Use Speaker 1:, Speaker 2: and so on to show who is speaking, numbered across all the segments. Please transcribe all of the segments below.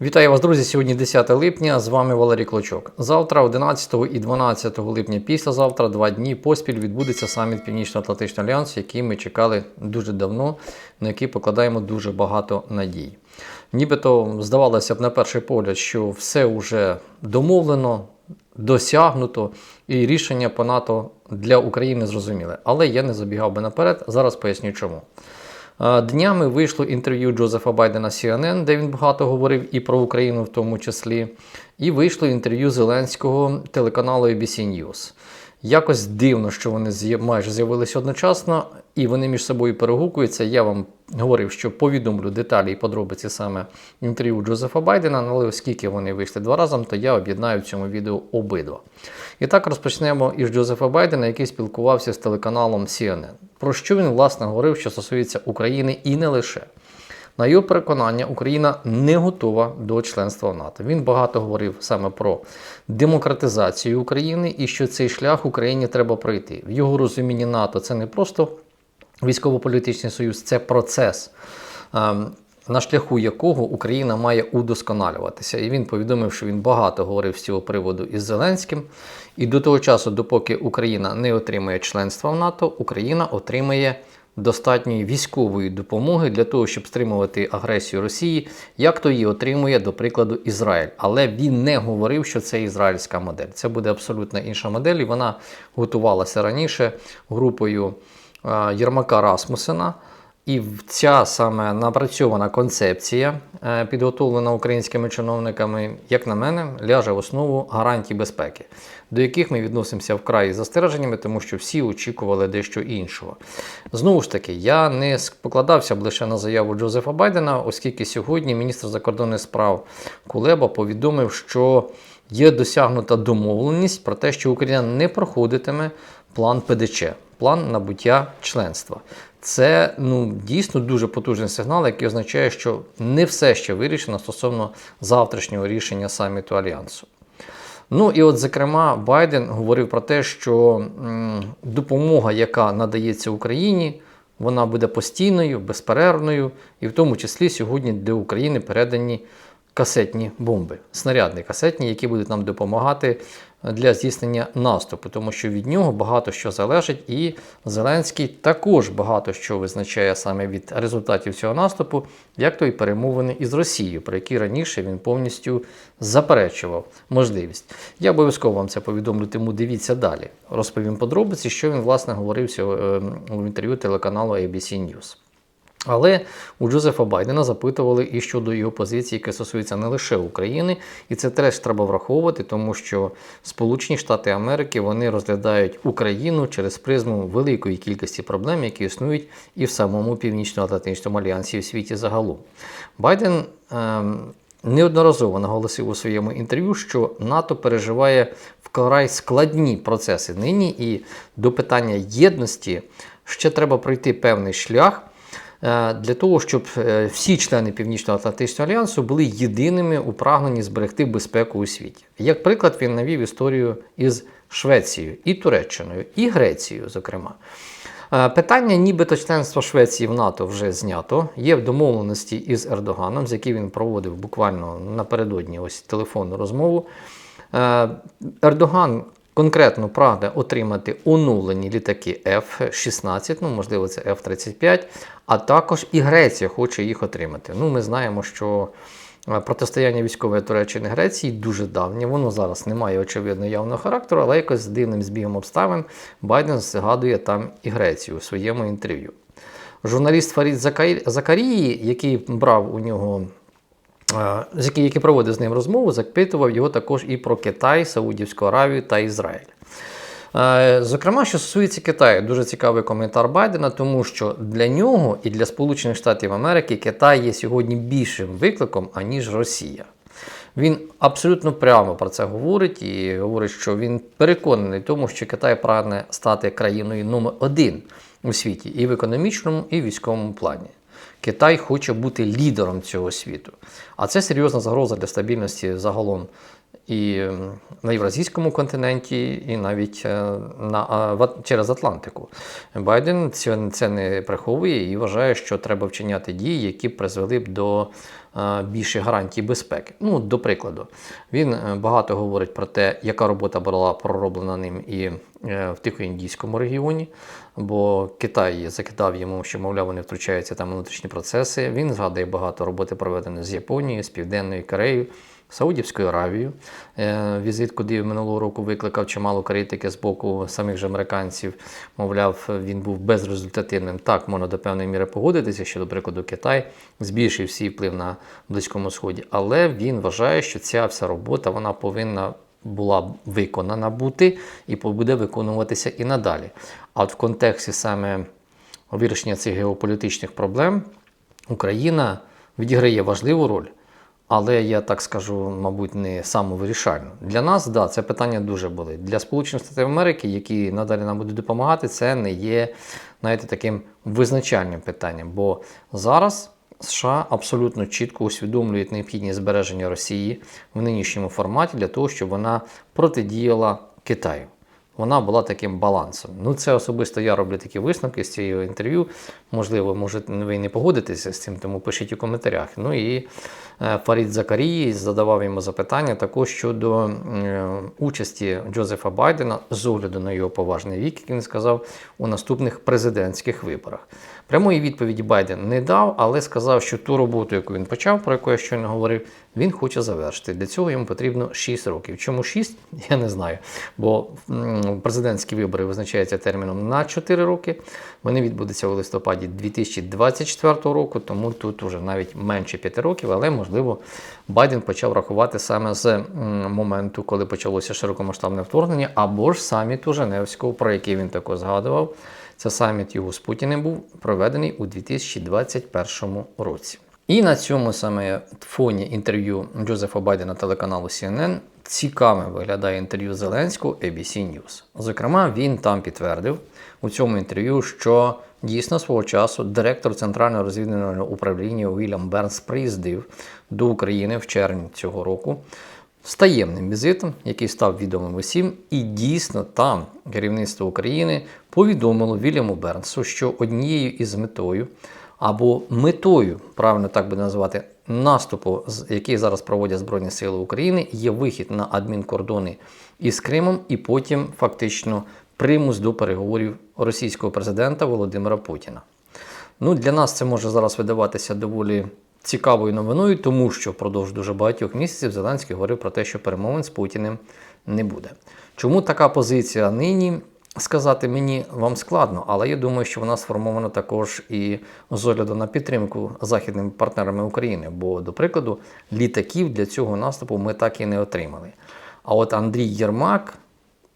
Speaker 1: Вітаю вас, друзі! Сьогодні 10 липня. З вами Валерій Клочок. Завтра, 11 і 12 липня, післязавтра, два дні поспіль відбудеться саміт Північно-Атлантичного альянсу, який ми чекали дуже давно, на який покладаємо дуже багато надій. Нібито здавалося б на перший погляд, що все вже домовлено, досягнуто, і рішення по НАТО для України зрозуміле. Але я не забігав би наперед. Зараз поясню чому. Днями вийшло інтерв'ю Джозефа Байдена CNN, де він багато говорив і про Україну в тому числі. І вийшло інтерв'ю Зеленського телеканалу ABC News. Якось дивно, що вони майже з'явилися одночасно, і вони між собою перегукуються. Я вам говорив, що повідомлю деталі і подробиці саме інтерв'ю Джозефа Байдена, але оскільки вони вийшли два рази, то я об'єднаю в цьому відео обидва. І так розпочнемо із Джозефа Байдена, який спілкувався з телеканалом CNN. Про що він власне говорив, що стосується України і не лише. На його переконання, Україна не готова до членства в НАТО. Він багато говорив саме про демократизацію України і що цей шлях Україні треба пройти. В його розумінні НАТО це не просто військово-політичний союз, це процес. ем, На шляху якого Україна має удосконалюватися. І він повідомив, що він багато говорив з цього приводу із Зеленським. І до того часу, допоки Україна не отримає членства в НАТО, Україна отримає достатньої військової допомоги для того, щоб стримувати агресію Росії, як то її отримує, до прикладу, Ізраїль. Але він не говорив, що це ізраїльська модель. Це буде абсолютно інша модель, і вона готувалася раніше групою Єрмака Расмусена. І ця саме напрацьована концепція, е, підготовлена українськими чиновниками, як на мене, ляже в основу гарантій безпеки, до яких ми відносимося вкрай застереженнями, тому що всі очікували дещо іншого. Знову ж таки, я не покладався б лише на заяву Джозефа Байдена, оскільки сьогодні міністр закордонних справ Кулеба повідомив, що є досягнута домовленість про те, що Україна не проходитиме план ПДЧ, план набуття членства. Це ну, дійсно дуже потужний сигнал, який означає, що не все ще вирішено стосовно завтрашнього рішення саміту Альянсу. Ну і от, зокрема, Байден говорив про те, що допомога, яка надається Україні, вона буде постійною, безперервною, і в тому числі сьогодні для України передані касетні бомби, снарядні касетні, які будуть нам допомагати для здійснення наступу, тому що від нього багато що залежить, і Зеленський також багато що визначає саме від результатів цього наступу, як то і перемовини із Росією, про які раніше він повністю заперечував можливість. Я обов'язково вам це повідомлю, тому дивіться далі. Розповім подробиці, що він власне говорив е, в інтерв'ю телеканалу ABC News. Але у Джозефа Байдена запитували і щодо його позиції, яка стосується не лише України, і це теж треба враховувати, тому що Сполучені Штати Америки вони розглядають Україну через призму великої кількості проблем, які існують і в самому Північно-Атлантичному альянсі в світі загалом. Байден ем, неодноразово наголосив у своєму інтерв'ю, що НАТО переживає вкрай складні процеси нині, і до питання єдності ще треба пройти певний шлях. Е, Для того, щоб е, всі члени Північно-Атлантичного альянсу були єдиними у прагненні зберегти безпеку у світі. Як приклад, він навів історію із Швецією і Туреччиною, і Грецією, зокрема. Е, Питання, нібито членства Швеції в НАТО вже знято. Є в домовленості із Ердоганом, з яким він проводив буквально напередодні ось телефонну розмову. Ердоган конкретно прагне отримати оновлені літаки F-16, ну можливо, це F-35, а також і Греція хоче їх отримати. Ну, ми знаємо, що е, протистояння військової Туреччини Греції дуже давнє. Воно зараз не має очевидно явного характеру, але якось з дивним збігом обставин Байден згадує там і Грецію у своєму інтерв'ю. Журналіст Фарід Закарії, який брав у нього який, проводив з ним розмову, запитував його також і про Китай, Саудівську Аравію та Ізраїль. Зокрема, що стосується Китаю, дуже цікавий коментар Байдена, тому що для нього і для Сполучених Штатів Америки Китай є сьогодні більшим викликом, аніж Росія. Він абсолютно прямо про це говорить і говорить, що він переконаний тому, що Китай прагне стати країною номер один у світі і в економічному, і в військовому плані. Китай хоче бути лідером цього світу. А це серйозна загроза для стабільності загалом і на Євразійському континенті, і навіть е, на, через Атлантику. Байден це, не приховує і вважає, що треба вчиняти дії, які призвели б до більше гарантій безпеки. Ну, до прикладу, він е, багато говорить про те, яка робота була пророблена ним і е, в Тихоіндійському регіоні, бо Китай закидав йому, що, мовляв, вони втручаються там внутрішні процеси. Він згадує багато роботи, проведеної з Японією, з Південною Кореєю. Саудівською Аравією, Е, візит, куди минулого року викликав чимало критики з боку самих же американців. Мовляв, він був безрезультативним. Так, можна до певної міри погодитися, що, до прикладу, Китай збільшив свій вплив на Близькому Сході, але він вважає, що ця вся робота вона повинна була виконана бути і буде виконуватися і надалі. А от в контексті саме вирішення цих геополітичних проблем Україна відіграє важливу роль. Але я так скажу, мабуть, не самовирішальну. Для нас, да, це питання дуже болить. Для Сполучених Штатів Америки, які надалі нам будуть допомагати, це не є знаєте, таким визначальним питанням. Бо зараз США абсолютно чітко усвідомлюють необхідність збереження Росії в нинішньому форматі для того, щоб вона протидіяла Китаю. Вона була таким балансом. Ну, це особисто я роблю такі висновки з цього інтерв'ю. Можливо, може, ви не погодитеся з цим, тому пишіть у коментарях. Ну і е, Фарід Закарії задавав йому запитання також щодо е, участі Джозефа Байдена з огляду на його поважний вік, як він сказав, у наступних президентських виборах. Прямої відповіді Байден не дав, але сказав, що ту роботу, яку він почав, про яку я щойно говорив, він хоче завершити. Для цього йому потрібно 6 років. Чому 6? Я не знаю. Бо президентські вибори визначаються терміном на 4 роки. Вони відбудуться у листопаді 2024 року, тому тут уже навіть менше 5 років, але можливо Байден почав рахувати саме з моменту, коли почалося широкомасштабне вторгнення, або ж саміту Женевського, про який він також згадував. Це саміт його з Путіним був проведений у 2021 році. І на цьому саме фоні інтерв'ю Джозефа Байдена телеканалу CNN цікавим виглядає інтерв'ю Зеленського ABC News. Зокрема, він там підтвердив у цьому інтерв'ю, що дійсно свого часу директор Центрального розвідувального управління Уільям Бернс приїздив до України в червні цього року з таємним візитом, який став відомим усім, і дійсно там керівництво України повідомило Вільяму Бернсу, що однією із метою або метою, правильно так би назвати, наступу, який зараз проводять Збройні Сили України, є вихід на адмінкордони із Кримом і потім фактично примус до переговорів російського президента Володимира Путіна. Ну, для нас це може зараз видаватися доволі цікавою новиною, тому що впродовж дуже багатьох місяців Зеленський говорив про те, що перемовин з Путіним не буде. Чому така позиція нині? Сказати мені вам складно, але я думаю, що вона сформована також і з огляду на підтримку західними партнерами України. Бо, до прикладу, літаків для цього наступу ми так і не отримали. А от Андрій Єрмак,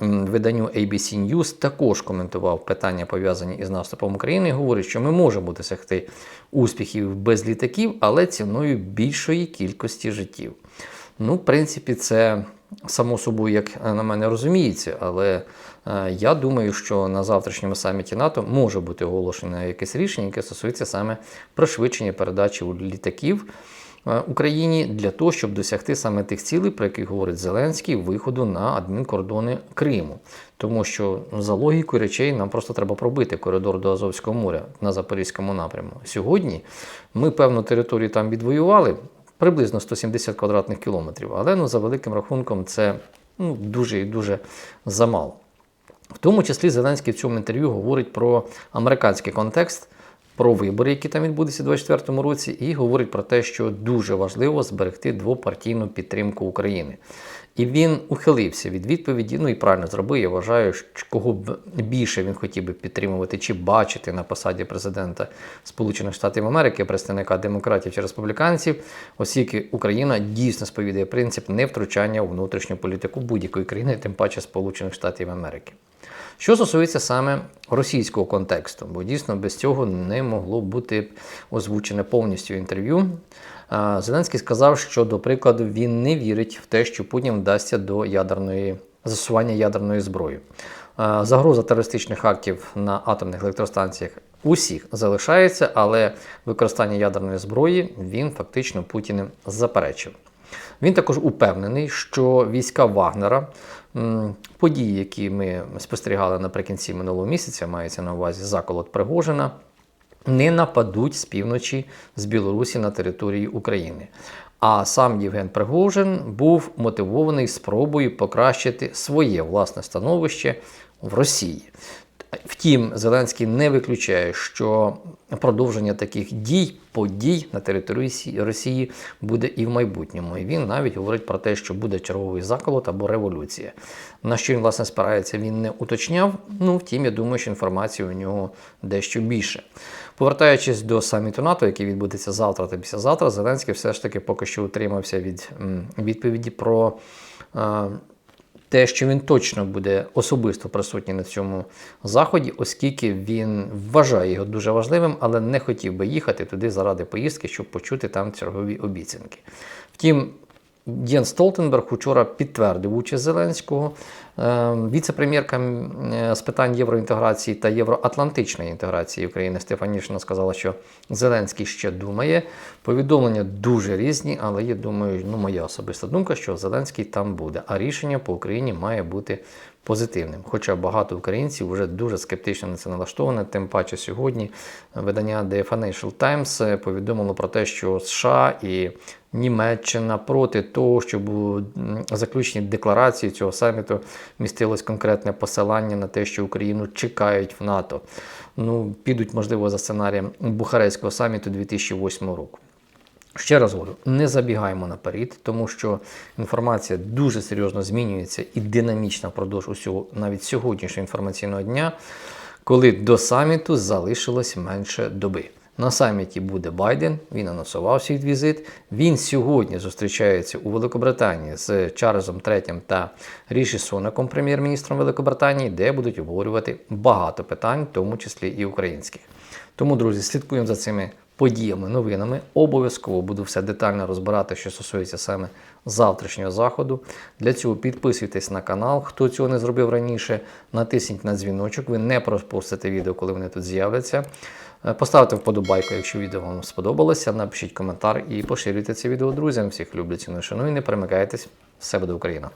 Speaker 1: виданню ABC News також коментував питання, пов'язані із наступом України, і говорить, що ми можемо досягти успіхів без літаків, але ціною більшої кількості життів. Ну, в принципі, це само собою, як на мене розуміється, але е, я думаю, що на завтрашньому саміті НАТО може бути оголошено якесь рішення, яке стосується саме пришвидшення передачі літаків Україні для того, щоб досягти саме тих цілей, про які говорить Зеленський, виходу на адмінкордони Криму. Тому що за логікою речей нам просто треба пробити коридор до Азовського моря на Запорізькому напряму. Сьогодні ми певну територію там відвоювали, приблизно 170 квадратних кілометрів, але ну, за великим рахунком це ну, дуже і дуже замало. В тому числі Зеленський в цьому інтерв'ю говорить про американський контекст, про вибори, які там відбудуться у 2024 році, і говорить про те, що дуже важливо зберегти двопартійну підтримку України. І він ухилився від відповіді, ну і правильно зробив. Я вважаю, кого б більше він хотів би підтримувати чи бачити на посаді президента Сполучених Штатів Америки, представника демократів чи республіканців, оскільки Україна дійсно сповідає принцип невтручання у внутрішню політику будь-якої країни, тим паче Сполучених Штатів Америки. Що стосується саме російського контексту, бо дійсно без цього не могло бути озвучене повністю інтерв'ю. Зеленський сказав, що, до прикладу, він не вірить в те, що Путін вдасться до ядерної застосування ядерної зброї. Загроза терористичних актів на атомних електростанціях усіх залишається, але використання ядерної зброї він фактично Путіним заперечив. Він також упевнений, що війська Вагнера, події, які ми спостерігали наприкінці минулого місяця, мається на увазі заколот Пригожина, не нападуть з півночі з Білорусі на території України. А сам Євген Пригожин був мотивований спробою покращити своє власне становище в Росії. Втім, Зеленський не виключає, що продовження таких дій, подій на території Росії буде і в майбутньому. І він навіть говорить про те, що буде черговий заколот або революція. На що він власне спирається, він не уточняв. Ну, втім, я думаю, що інформації у нього дещо більше. Повертаючись до саміту НАТО, який відбудеться завтра та післязавтра, Зеленський все ж таки поки що утримався від відповіді про. Те, що він точно буде особисто присутній на цьому заході, оскільки він вважає його дуже важливим, але не хотів би їхати туди заради поїздки, щоб почути там чергові обіцянки. Втім, Єн Столтенберг вчора підтвердив участь Зеленського. Е, Віце-прем'єрка е, з питань євроінтеграції та євроатлантичної інтеграції України Стефанішина сказала, що Зеленський ще думає. Повідомлення дуже різні, але я думаю, ну моя особиста думка, що Зеленський там буде. А рішення по Україні має бути позитивним. Хоча багато українців вже дуже скептично на це налаштоване. Тим паче сьогодні видання The Financial Times е, повідомило про те, що США і Німеччина проти того, щоб у м, декларації цього саміту містилось конкретне посилання на те, що Україну чекають в НАТО. Ну, підуть, можливо, за сценарієм Бухарестського саміту 2008 року. Ще раз говорю, не забігаємо наперед, тому що інформація дуже серйозно змінюється і динамічна впродовж усього навіть сьогоднішнього інформаційного дня, коли до саміту залишилось менше доби. На саміті буде Байден, він анонсував свій візит. Він сьогодні зустрічається у Великобританії з Чарльзом III та Ріші Сунаком, прем'єр-міністром Великобританії, де будуть обговорювати багато питань, в тому числі і українських. Тому, друзі, слідкуємо за цими подіями, новинами. Обов'язково буду все детально розбирати, що стосується саме завтрашнього заходу. Для цього підписуйтесь на канал. Хто цього не зробив раніше, натисніть на дзвіночок. Ви не пропустите відео, коли вони тут з'являться. Е, Поставте вподобайку, якщо відео вам сподобалося. Напишіть коментар і поширюйте це відео друзям. Всіх люблю, ціную, шаную. Не перемикайтесь. Все буде Україна!